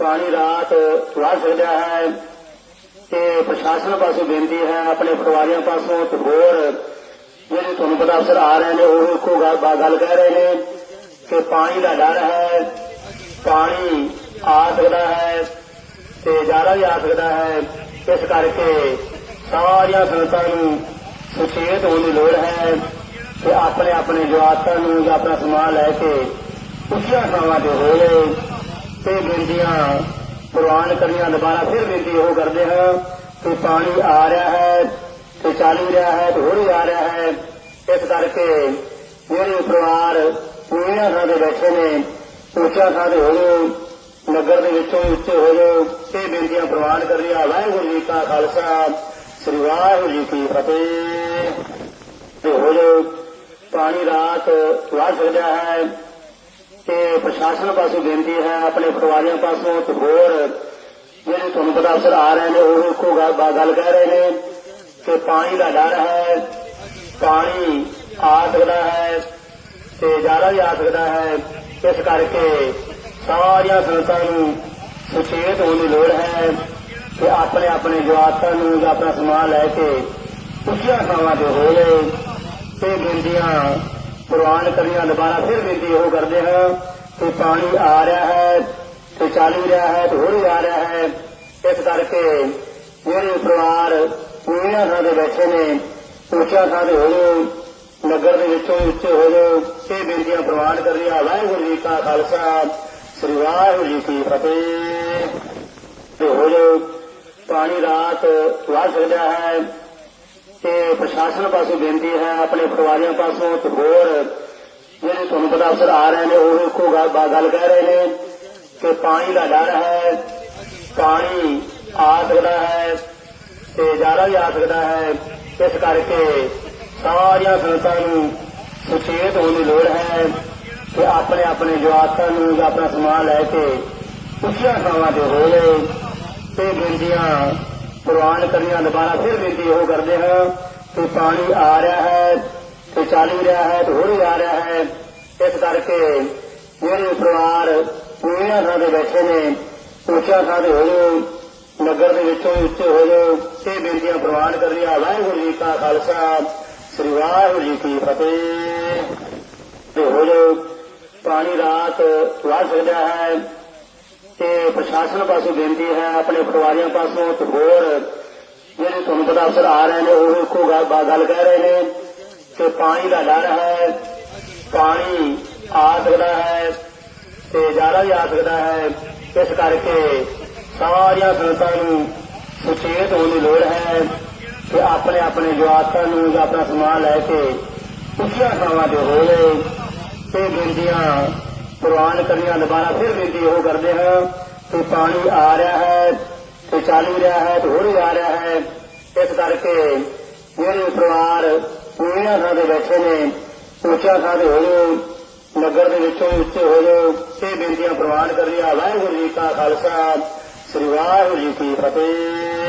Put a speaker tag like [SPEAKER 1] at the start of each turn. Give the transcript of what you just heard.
[SPEAKER 1] ਪਾਣੀ ਰਾਤ ਵੜ ਸਕਦਾ ਹੈ ਤੇ ਪ੍ਰਸ਼ਾਸਨ ਪਾਸੋਂ ਬੇਨਤੀ ਹੈ ਆਪਣੇ ਪਰਿਵਾਰੀਆਂ ਪਾਸੋਂ ਤੇ ਹੋਰ ਜਿਹੜੇ ਤੁਹਾਨੂੰ ਪਤਾ ਅਫਸਰ ਆ ਰਹੇ ਨੇ, ਉਹ ਇੱਕੋ ਗੱਲ ਗੱਲ ਕਹਿ ਰਹੇ ਨੇ ਕਿ ਪਾਣੀ ਦਾ ਡਰ ਹੈ, ਪਾਣੀ ਆ ਸਕਦਾ ਹੈ ਤੇ ਜ਼ਿਆਦਾ ਵੀ ਆ ਸਕਦਾ ਹੈ। ਇਸ ਕਰਕੇ ਸਾਰੀਆਂ ਸੰਗਤਾਂ ਨੂੰ ਸੁਚੇਤ ਹੋਣ ਦੀ ਲੋੜ ਹੈ ਤੇ ਆਪਣੇ ਆਪਣੇ ਜਵਾਕਾਂ ਨੂੰ ਜਾਂ ਆਪਣਾ ਸਮਾਨ ਲੈ ਕੇ ਉੱਚੀਆਂ ਥਾਵਾਂ ਤੇ ਹੋਵੇ। ਤੇ ਬੇਨਤੀਆਂ ਪ੍ਰਵਾਨ ਕਰਨੀਆਂ ਦੁਬਾਰਾ ਫਿਰ ਬੇਨਤੀ ਉਹ ਕਰਦੇ ਹਾਂ ਕਿ ਪਾਣੀ ਆ ਰਿਹਾ ਹੈ ਤੇ ਚੱਲ ਵੀ ਰਿਹਾ ਹੈ ਤੇ ਹੋਰ ਵੀ ਆ ਰਿਹਾ ਹੈ। ਇਸ ਕਰਕੇ ਜਿਹੜੇ ਪਰਿਵਾਰ ਪੂਰੀਆਂ ਥਾਂ ਤੇ ਬੈਠੇ ਨੇ, ਉੱਚਾ ਥਾਂ ਤੇ ਹੋ ਜਾਓ, ਨਗਰ ਦੇ ਵਿੱਚੋਂ ਉੱਚੇ ਹੋ ਜਾਓ, ਇਹ ਬੇਨਤੀਆਂ ਪ੍ਰਵਾਨ ਕਰਨੀਆਂ ਵਾਹਿਗੁਰੂ ਜੀ ਕਾ ਖਾਲਸਾ, ਸ੍ਰੀ ਵਾਹਿਗੁਰੂ ਜੀ ਕੀ ਫਤਿਹ। ਤੇ ਹੋ ਜਾਓ, ਪਾਣੀ ਰਾਤ ਵੜ ਸਕਦਾ ਹੈ। ਤੇ ਪ੍ਰਸ਼ਾਸਨ ਪਾਸੋਂ ਬੇਨਤੀ ਹੈ ਆਪਣੇ ਪਟਵਾਰੀਆਂ ਪਾਸੋਂ ਤੇ ਹੋਰ ਜਿਹੜੇ ਤੁਹਾਨੂੰ ਪਤਾ ਅਫਸਰ ਆ ਰਹੇ ਨੇ, ਉਹ ਇੱਕੋ ਗੱਲ ਕਹਿ ਰਹੇ ਨੇ ਕਿ ਪਾਣੀ ਦਾ ਡਰ ਹੈ, ਪਾਣੀ ਆ ਸਕਦਾ ਹੈ ਤੇ ਜ਼ਿਆਦਾ ਵੀ ਆ ਸਕਦਾ ਹੈ। ਇਸ ਕਰਕੇ ਸਾਰੀਆਂ ਸੰਗਤਾਂ ਨੂੰ ਸੁਚੇਤ ਹੋਣ ਦੀ ਲੋੜ ਹੈ ਕਿ ਆਪਣੇ ਆਪਣੇ ਜਵਾਬਾਂ ਨੂੰ ਜਾਂ ਆਪਣਾ ਸਮਾਨ ਲੈ ਕੇ ਉੱਚੀਆਂ ਥਾਵਾਂ ਤੇ ਹੋਵੇ ਤੇ ਬੇਨਤੀਆਂ ਪ੍ਰਵਾਨ ਕਰਨੀਆਂ ਦੁਬਾਰਾ ਫਿਰ ਬੇਨਤੀ ਉਹ ਕਰਦੇ ਹਾਂ ਕਿ ਪਾਣੀ ਆ ਰਿਹਾ ਹੈ, ਤੇ ਚੱਲ ਵੀ ਰਿਹਾ ਹੈ, ਤੇ ਹੋਰ ਵੀ ਆ ਰਿਹਾ ਹੈ। ਇਸ ਕਰਕੇ ਜਿਹੜੇ ਪਰਿਵਾਰ ਪੂਰੀਆਂ ਥਾਂ ਤੇ ਬੈਠੇ ਨੇ ਉੱਚਾ ਥਾਂ ਤੇ ਹੋ ਜਾਓ ਨਗਰ ਦੇ ਵਿੱਚੋਂ ਉੱਚੇ ਹੋ ਜਾਓ ਇਹ ਬੇਨਤੀਆਂ ਪ੍ਰਵਾਨ ਕਰ ਕਰਨੀਆਂ ਵਾਹਿਗੁਰੂ ਜੀ ਕਾ ਖਾਲਸਾ, ਸ੍ਰੀ ਵਾਹਿਗੁਰੂ ਜੀ ਕੀ ਫਤਿਹ। ਤੇ ਹੋ ਜਾਓ, ਪਾਣੀ ਰਾਤ ਵੜ ਸਕਦਾ ਹੈ ਤੇ ਪ੍ਰਸ਼ਾਸਨ ਪਾਸੋਂ ਬੇਨਤੀ ਹੈ ਆਪਣੇ ਪਰਿਵਾਰੀਆਂ ਪਾਸੋਂ ਤੇ ਹੋਰ ਜਿਹੜੇ ਤੁਹਾਨੂੰ ਪਤਾ ਅਫਸਰ ਆ ਰਹੇ ਨੇ, ਉਹ ਇੱਕੋ ਗੱਲ ਗੱਲ ਕਹਿ ਰਹੇ ਨੇ ਕਿ ਪਾਣੀ ਦਾ ਡਰ ਹੈ, ਪਾਣੀ ਆ ਸਕਦਾ ਹੈ ਤੇ ਜ਼ਿਆਦਾ ਵੀ ਆ ਸਕਦਾ ਹੈ। ਇਸ ਕਰਕੇ ਸਾਰੀਆਂ ਸੰਗਤਾਂ ਨੂੰ ਸੁਚੇਤ ਹੋਣ ਦੀ ਲੋੜ ਹੈ ਕਿ ਆਪਣੇ ਆਪਣੇ ਜਵਾਕਾਂ ਨੂੰ ਜਾਂ ਆਪਣਾ ਸਮਾਨ ਲੈ ਕੇ ਉੱਚੀਆਂ ਥਾਵਾਂ ਤੇ ਹੋਵੇ ਤੇ ਬੇਨਤੀਆਂ ਪ੍ਰਵਾਨ ਕਰਨੀਆਂ ਦੁਬਾਰਾ ਫਿਰ ਬੇਨਤੀ ਉਹ ਕਰਦੇ ਹਾਂ ਕਿ ਪਾਣੀ ਆ ਰਿਹਾ ਹੈ ਤੇ ਚੱਲ ਵੀ ਰਿਹਾ ਹੈ ਤੇ ਹੋਰ ਵੀ ਆ ਰਿਹਾ ਹੈ। ਇਸ ਕਰਕੇ ਜਿਹੜੇ ਪਰਿਵਾਰ ਪੂਰੀਆਂ ਥਾਂ ਤੇ ਬੈਠੇ ਨੇ, ਉੱਚਾ ਥਾਂ ਤੇ ਹੋ ਨਗਰ ਦੇ ਵਿੱਚੋਂ ਉੱਚੇ ਹੋ ਜਾਓ, ਇਹ ਬੇਨਤੀਆਂ ਪ੍ਰਵਾਨ ਕਰ ਕਰਨੀਆਂ ਵਾਹਿਗੁਰੂ ਜੀ ਕਾ ਖਾਲਸਾ, ਸ੍ਰੀ ਵਾਹਿਗੁਰੂ ਜੀ ਕੀ ਫਤਿਹ। ਤੇ ਹੋ ਜਾਓ, ਪਾਣੀ ਰਾਤ ਵੜ ਸਕਦਾ ਹੈ। ਤੇ ਪ੍ਰਸ਼ਾਸਨ ਪਾਸੋਂ ਬੇਨਤੀ ਹੈ, ਆਪਣੇ ਪਟਵਾਰੀਆਂ ਪਾਸੋਂ ਤੇ ਹੋਰ ਜਿਹੜੇ ਤੁਹਾਨੂੰ ਪਤਾ ਅਫਸਰ ਆ ਰਹੇ ਨੇ, ਉਹ ਇੱਕੋ ਗੱਲ ਕਹਿ ਰਹੇ ਨੇ ਕਿ ਪਾਣੀ ਦਾ ਡਰ ਹੈ, ਪਾਣੀ ਆ ਸਕਦਾ ਹੈ ਤੇ ਜ਼ਿਆਦਾ ਵੀ ਆ ਸਕਦਾ ਹੈ। ਇਸ ਕਰਕੇ ਸਾਰੀਆਂ ਸੰਗਤਾਂ ਨੂੰ ਸੁਚੇਤ ਹੋਣ ਦੀ ਲੋੜ ਹੈ ਤੇ ਆਪਣੇ ਆਪਣੇ ਜਵਾਕਾਂ ਨੂੰ ਜਾਂ ਆਪਣਾ ਸਮਾਨ ਲੈ ਕੇ ਉੱਚੀਆਂ ਥਾਵਾਂ ਤੇ ਹੋਵੇ ਤੇ ਬੇਨਤੀਆਂ ਪ੍ਰਵਾਨ ਕਰਨੀਆਂ ਦੁਬਾਰਾ ਫਿਰ ਬੇਨਤੀ ਉਹ ਕਰਦੇ ਹਾਂ ਕਿ ਪਾਣੀ ਆ ਰਿਹਾ ਹੈ, ਤੇ ਚੱਲ ਵੀ ਰਿਹਾ ਹੈ, ਤੇ ਹੋਰ ਵੀ ਆ ਰਿਹਾ ਹੈ। ਇਸ ਕਰਕੇ ਜਿਹੜੇ ਪਰਿਵਾਰ ਪੂਰੀਆਂ ਥਾਂ ਤੇ ਬੈਠੇ ਨੇ, ਉੱਚਾ ਥਾਂ ਤੇ ਹੋ ਨਗਰ ਦੇ ਵਿੱਚੋਂ ਉੱਚੇ ਹੋ ਜਾਓ, ਇਹ ਬੇਨਤੀਆਂ ਪ੍ਰਵਾਨ ਕਰਨੀਆਂ। ਵਾਹਿਗੁਰੂ ਜੀ ਕਾ ਖਾਲਸਾ, ਸ੍ਰੀ ਵਾਹਿਗੁਰੂ ਜੀ ਕੀ ਫਤਿਹ।